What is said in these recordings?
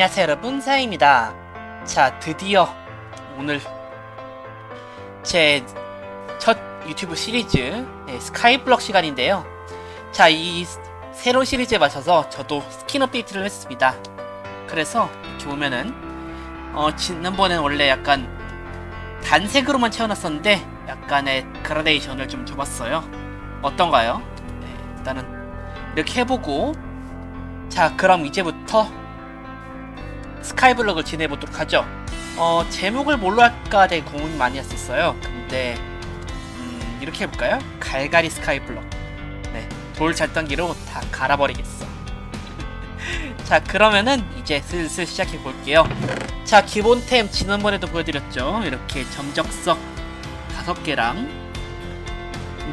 안녕하세요 여러분. 사입니다. 자 드디어 오늘 제 첫 유튜브 시리즈 네, 스카이블럭 시간인데요. 자 이 새로운 시리즈에 맞춰서 저도 스킨 업데이트를 했습니다. 그래서 이렇게 보면은 어 지난번엔 원래 약간 단색으로만 채워놨었는데 약간의 그라데이션을 좀 줘봤어요. 어떤가요? 네, 일단은 이렇게 해보고 자 그럼 이제부터 스카이블럭을 지내보도록 하죠. 어, 제목을 뭘로 할까 되게 고민 많이 했었어요. 근데, 음, 이렇게 해볼까요? 갈갈이 스카이블럭. 네, 돌 잘단기로 다 갈아버리겠어. 자, 그러면은 이제 슬슬 시작해 볼게요. 자, 기본템 지난번에도 보여드렸죠. 이렇게 점적석 다섯 개랑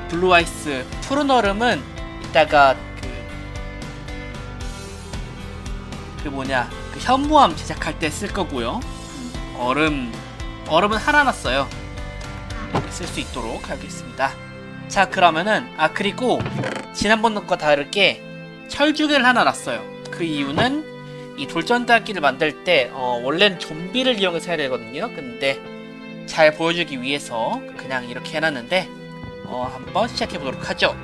블루 아이스 푸른 얼음은 이따가 그, 그 뭐냐 그 현무암 제작할 때 쓸 거고요. 얼음 얼음은 하나 놨어요. 쓸 수 있도록 하겠습니다. 자 그러면은 아 그리고 지난번과 다르게 철주개를 하나 놨어요. 그 이유는 이 돌전단기를 만들 때 어, 원래는 좀비를 이용해서 해야 되거든요. 근데 잘 보여주기 위해서 그냥 이렇게 해놨는데 어, 한번 시작해 보도록 하죠.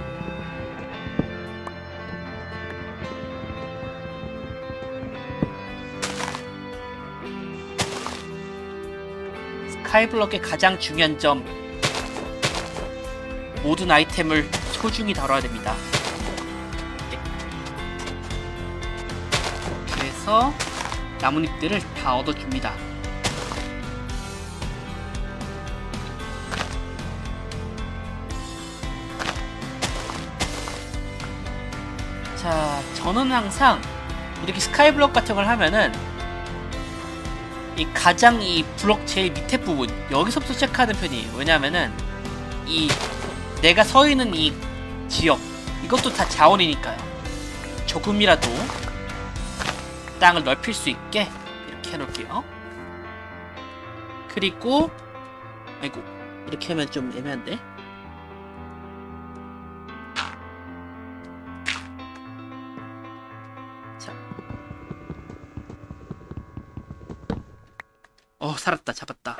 스카이블럭의 가장 중요한 점 모든 아이템을 소중히 다뤄야 됩니다. 네. 그래서 나뭇잎들을 다 얻어줍니다. 자, 저는 항상 이렇게 스카이블럭 같은 걸 하면은 이 가장 이 블럭 제일 밑에 부분 여기서부터 체크하는 편이에요. 왜냐하면은 이 내가 서 있는 이 지역 이것도 다 자원이니까요. 조금이라도 땅을 넓힐 수 있게 이렇게 해놓을게요. 그리고 아이고 이렇게 하면 좀 애매한데. 어 살았다 잡았다.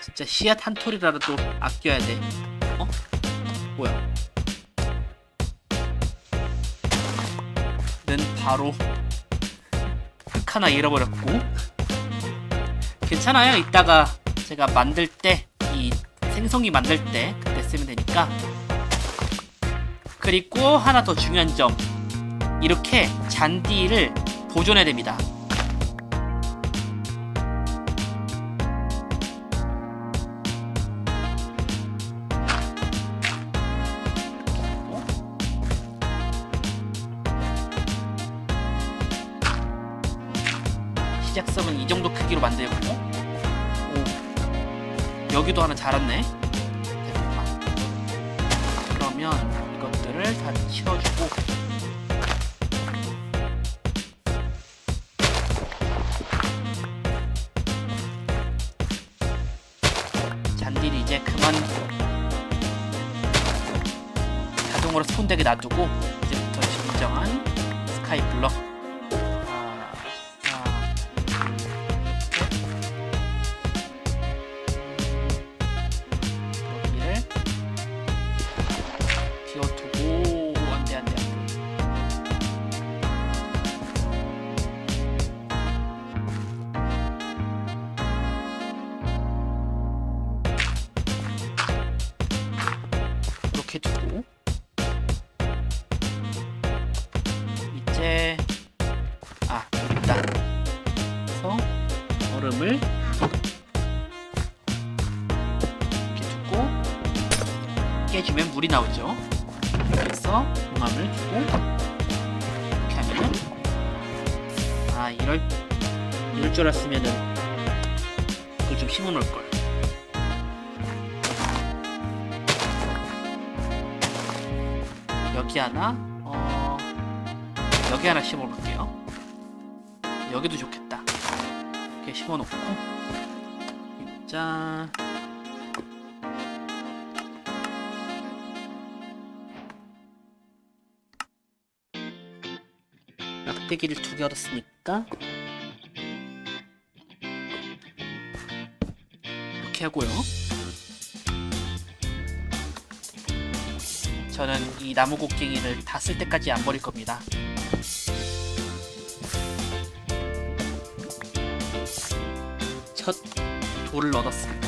진짜 씨앗 한 톨이라도 아껴야 돼. 어? 뭐야? 는 바로 흙 하나 잃어버렸고. 괜찮아요. 이따가 제가 만들 때 이 생성기 만들 때 그때 쓰면 되니까. 그리고 하나 더 중요한 점. 이렇게 잔디를 보존해야 됩니다. 여기도 하나 자랐네. 대박 그러면 이것들을 다 치워주고. 잔디를 이제 그만 자동으로 스폰되게 놔두고 이제부터 진정한 스카이 블럭 물이 나오죠 그래서 용암을 주고 이렇게 하면은 아 이럴 이럴 줄 알았으면은 그걸 좀 심어 놓을 걸 여기 하나, 어, 여기 하나 심어볼게요. 여기도 좋겠다. 이렇게 심어놓고, 짠. 막대기를 두개 얻었으니까 이렇게 하고요. 저는 이 나무 곡괭이를 다 쓸 때까지 안 버릴 겁니다. 첫 돌을 얻었습니다.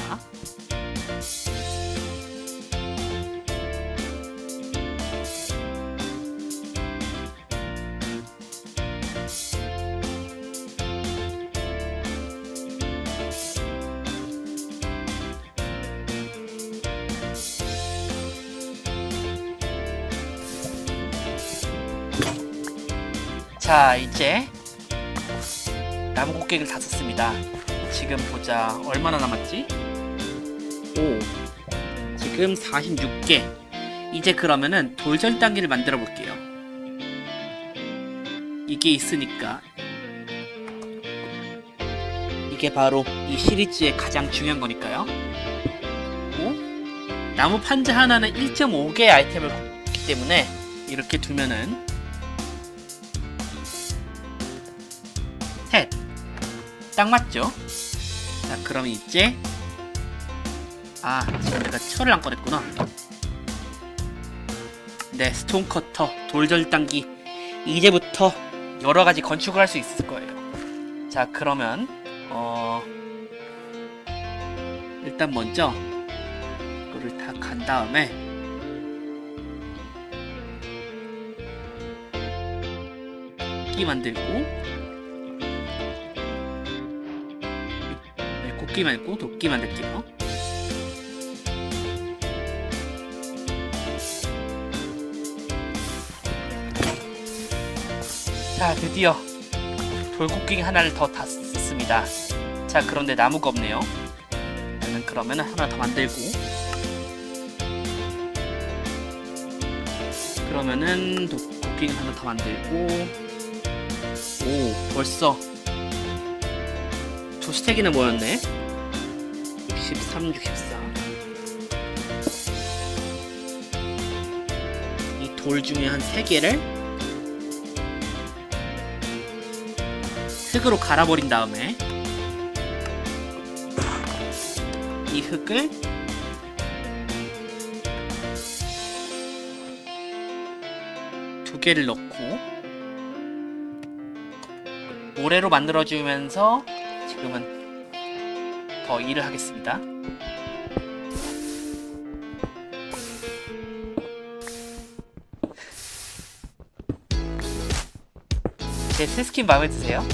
자 이제 나무 곡괭이를 다 썼습니다. 지금 보자 얼마나 남았지? 오 지금 46개 이제 그러면은 돌절 단기를 만들어 볼게요. 이게 있으니까 이게 바로 이 시리즈의 가장 중요한 거니까요. 오? 나무 판자 하나는 1.5개의 아이템을 걷기 때문에 이렇게 두면은 딱 맞죠? 자, 그럼 이제 아, 지금 내가 철을 안 꺼냈구나. 네, 스톤 커터, 돌절단기 이제부터 여러 가지 건축을 할 수 있을 거예요. 자, 그러면 어 일단 먼저 이거를 다 간 다음에 끼 만들고 네, 곡기 말고 도끼 만들게요. 자, 드디어 돌곡기 하나를 더다 썼습니다. 자, 그런데 나무가 없네요. 저는 그러면 하나 더 만들고 그러면은 곡기 하나 더 만들고 오, 벌써 두 스택이나 모였네. 63, 64. 이 돌 중에 한세 개를 흙으로 갈아버린 다음에 이 흙을 두 개를 넣고 모래로 만들어주면서 지금은 더 일을 하겠습니다. 제 새스킨 마음에 드세요?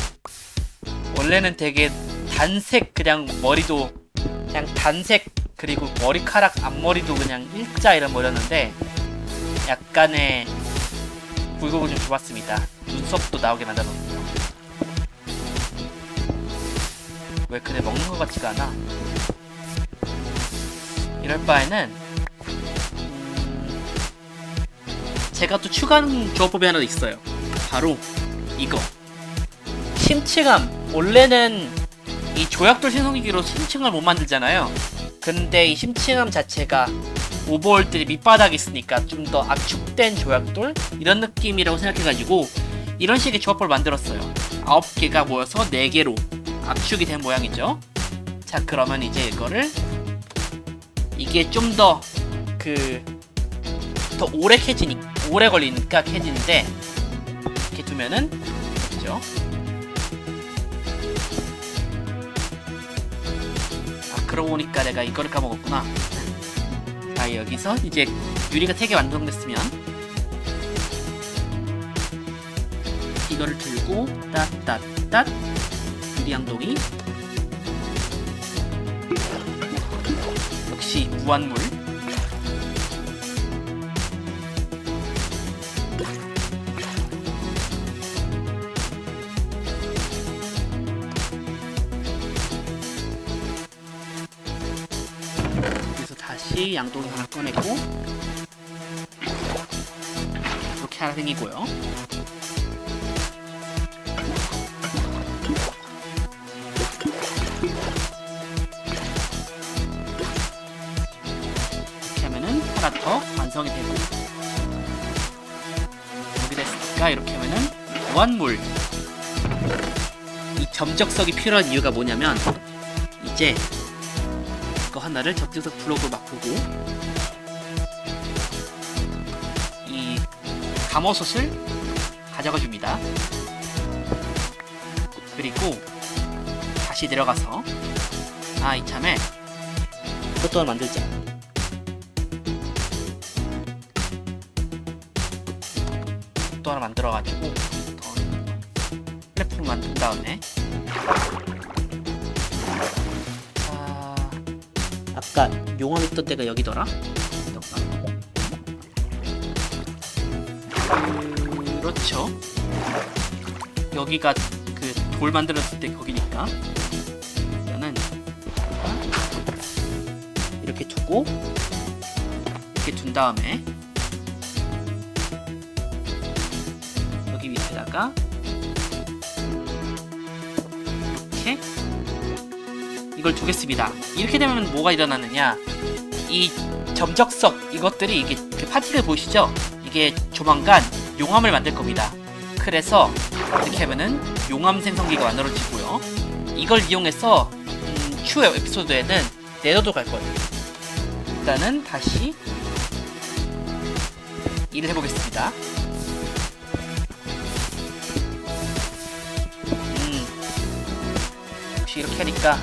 원래는 되게 단색 그냥 머리도 그냥 단색 그리고 머리카락 앞머리도 그냥 일자 이런 머리였는데 약간의 굴곡을 좀 줘봤습니다. 눈썹도 나오게 만들었네 왜 그래 먹는 것 같지가 않아? 이럴 바에는 음, 제가 또 추가하는 조합법이 하나 있어요. 바로 이거 심층함 원래는 이 조약돌 신성기기로 심층을 못 만들잖아요. 근데 이 심층함 자체가 오버월들이 밑바닥에 있으니까 좀 더 압축된 조약돌 이런 느낌이라고 생각해가지고 이런 식의 조합법을 만들었어요. 9개가 모여서 4개로 압축이 된 모양이죠. 자 그러면 이제 이거를 이게 좀 더 그 더 오래 캐지니 오래 걸리니까 캐지는데 이렇게 두면은 그죠? 아 그러고 보니까 내가 이거를 까먹었구나. 자 여기서 이제 유리가 3개 완성됐으면 이거를 들고 따따따 유리 양동이. 역시 무한물. 그래서 다시 양동이 하나 꺼내고 이렇게 하나 생기고요 완성이 되고 여기 됐으니까 이렇게 하면은 무한물 이 점적석이 필요한 이유가 뭐냐면 이제 이거 하나를 점적석 블록으로 바꾸고 이 감어솥을 가져가 줍니다. 그리고 다시 내려가서 아 이참에 이것도 하나 만들자. 또 하나 만들어가지고 더 플랫폼 만든 다음에 자 아까 용암 있던 데가 여기더라? 어떤가? 그렇죠 여기가 그 돌 만들었을 때 거기니까 일단은 이렇게 두고 이렇게 둔 다음에 여기 밑에다가 이렇게 이걸 두겠습니다. 이렇게 되면 뭐가 일어나느냐? 이 점적석 이것들이 이게 그 파티클 보이시죠? 이게 조만간 용암을 만들 겁니다. 그래서 이렇게 하면은 용암 생성기가 만들어지고요. 이걸 이용해서 음, 추후 에피소드에는 네더도 갈 거예요. 일단은 다시 일을 해보겠습니다. 역시 이렇게 하니까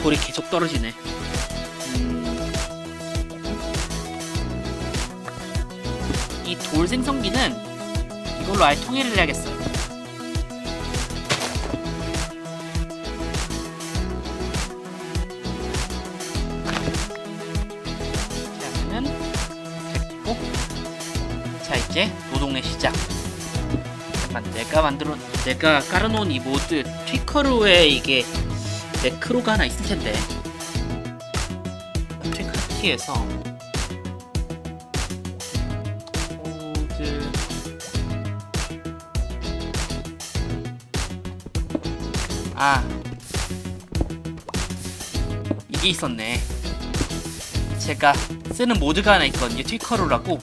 돌이 계속 떨어지네. 음, 이돌 생성기는 이걸로 아예 통일을 해야겠어요. 자, 이제 노동의 시작. 잠깐 내가 만들어 내가 깔아놓은 이 모드 트위커루에 이게 매크로가 하나 있을 텐데 트위커 키에서 모드 아 이게 있었네. 제가 쓰는 모드가 하나 있거든요. 트위커루라고.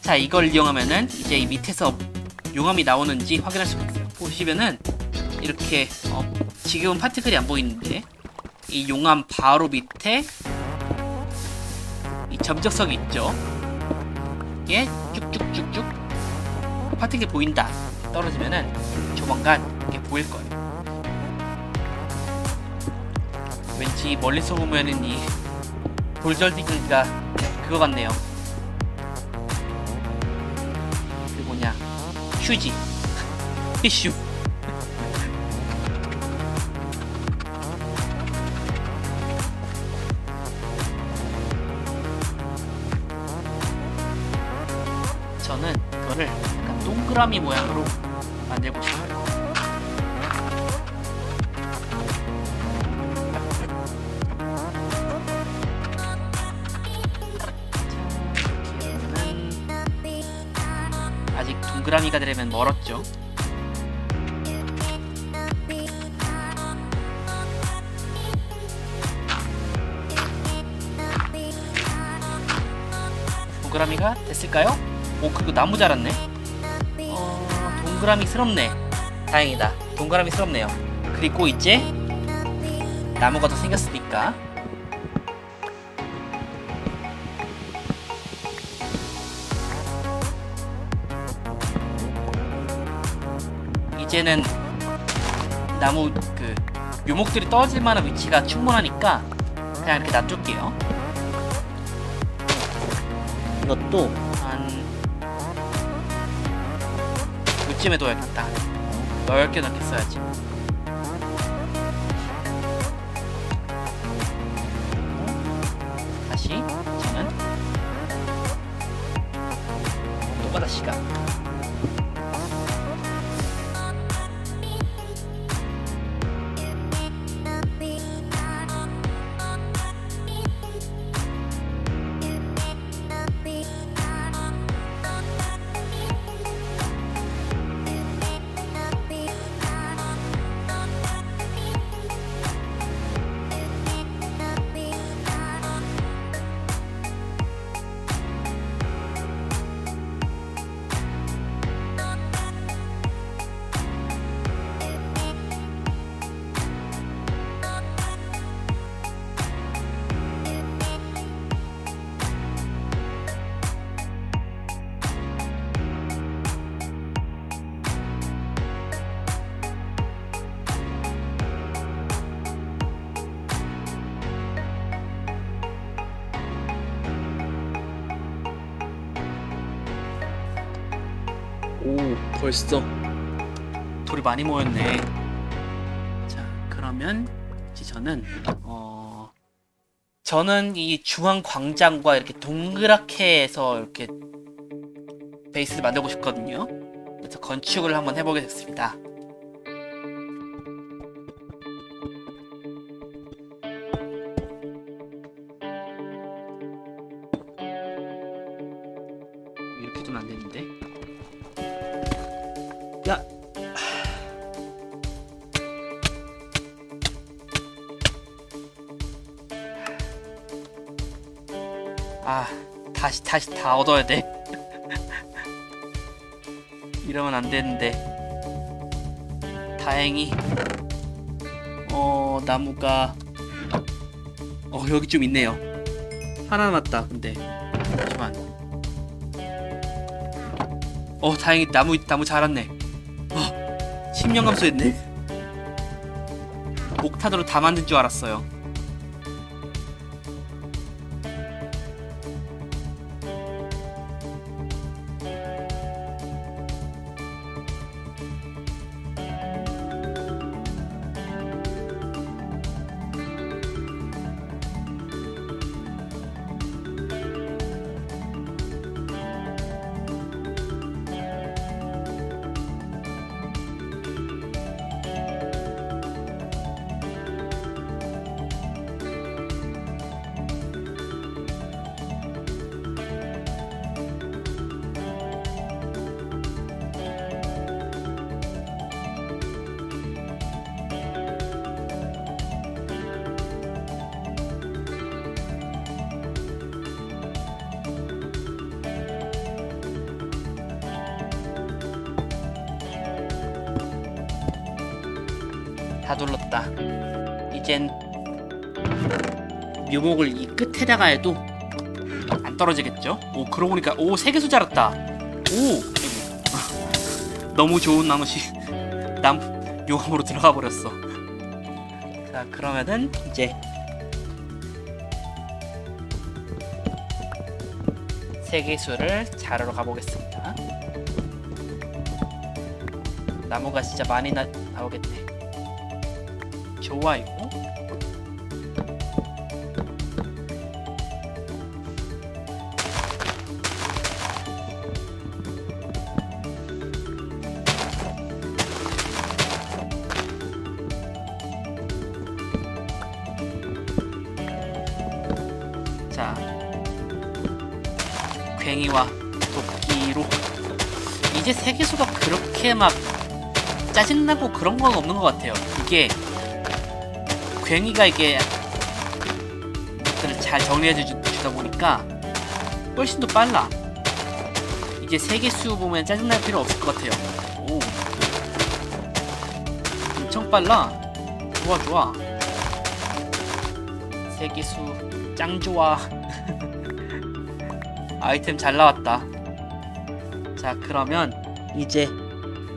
자 이걸 이용하면은 이제 이 밑에서 용암이 나오는지 확인할 수가 있어요. 보시면은 이렇게 어, 지금은 파티클이 안 보이는데 이 용암 바로 밑에 이 점적석이 있죠. 이게 쭉쭉쭉쭉 파티클 보인다. 떨어지면은 조만간 이게 보일 거예요. 왠지 멀리서 보면은 이 돌절디기가 그거 같네요. 그 뭐냐 휴지 티슈 동그라미 모양으로 만들고 싶어요. 자, 이렇게 하면은 아직 동그라미가 되려면 멀었죠. 동그라미가 됐을까요? 오 그거 나무 자랐네. 어 동그라미스럽네. 다행이다. 동그라미스럽네요. 그리고 이제 나무가 더 생겼으니까 이제는 나무 그 묘목들이 떨어질 만한 위치가 충분하니까 그냥 이렇게 놔둘게요. 이것도 한 요쯤에 둬야겠다. 넓게 넓게 써야지. 다시 저는 노바다 시각. 오 벌써 돌이 많이 모였네. 자 그러면 이제 저는 어 저는 이 중앙 광장과 이렇게 동그랗게 해서 이렇게 베이스를 만들고 싶거든요. 그래서 건축을 한번 해보겠습니다. 아, 다시 다시 다 얻어야 돼. 이러면 안 되는데. 다행히 어 나무가 어 여기 좀 있네요. 하나 남았다. 근데 잠시만. 어 다행히 나무 나무 자랐네. 어 10년 감소했네. 목탄으로 다 만든 줄 알았어요. 다 둘렀다. 이젠 묘목을 이 끝에다가 해도 안 떨어지겠죠? 오 그러고 보니까 오 세계수 자랐다. 오 너무 좋은 나무시 남 용암으로 들어가 버렸어. 자 그러면은 이제 세계수를 자르러 가보겠습니다. 나무가 진짜 많이 나, 나오겠네. 좋아요. 자, 괭이와 도끼로 이제 세계수가 그렇게 막 짜증나고 그런 건 없는 것 같아요. 이게 괭이가 이게 것들을 잘 정리해 주- 주다 보니까 훨씬 더 빨라. 이제 세계수 보면 짜증날 필요 없을 것 같아요. 오, 엄청 빨라. 좋아 좋아. 세계수 짱 좋아. 아이템 잘 나왔다. 자 그러면 이제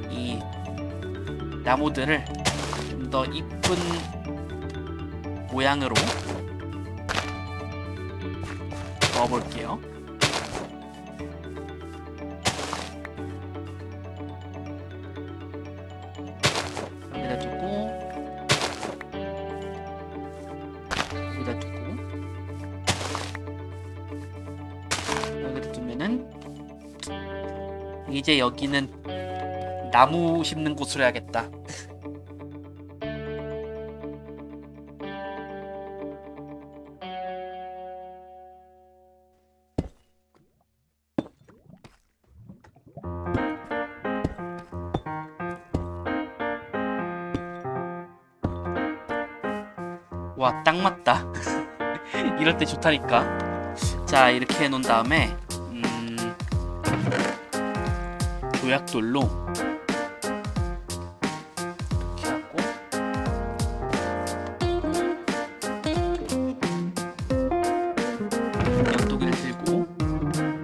이 나무들을 좀 더 이쁜 모양으로 넣어볼게요. 여기다 두고 여기다 두고 여기다 두면은 이제 여기는 나무 심는 곳으로 해야겠다. 와, 딱 맞다. 이럴 때 좋다니까. 자, 이렇게 해놓은 다음에, 음, 조약돌로 이렇게 하고, 양동이를 들고,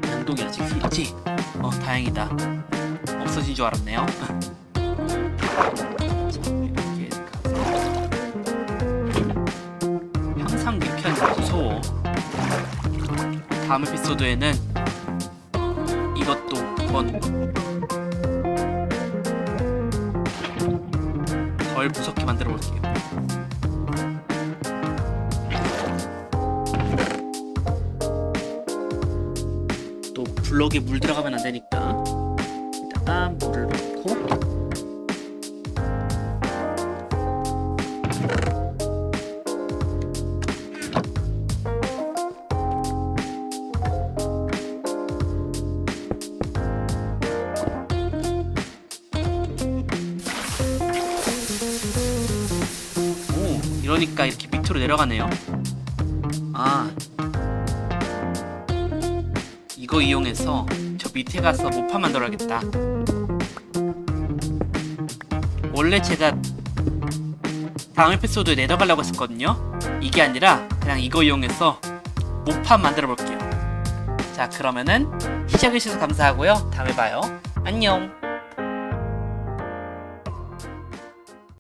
양동이 아직 있지? 어, 다행이다. 없어진 줄 알았네요. 다음 에피소드에는 이것도 번 덜 무섭게 만들어 볼게요. 또 블럭에 물 들어가면 안 되니까. 오 이러니까 이렇게 밑으로 내려가네요. 아 이거 이용해서 저 밑에 가서 모파 만들어야겠다. 원래 제가 다음 에피소드에 내려가려고 했었거든요. 이게 아니라 그냥 이거 이용해서 모파 만들어 볼게요. 자 그러면은 시청해주셔서 감사하고요. 다음에 봐요. 안녕.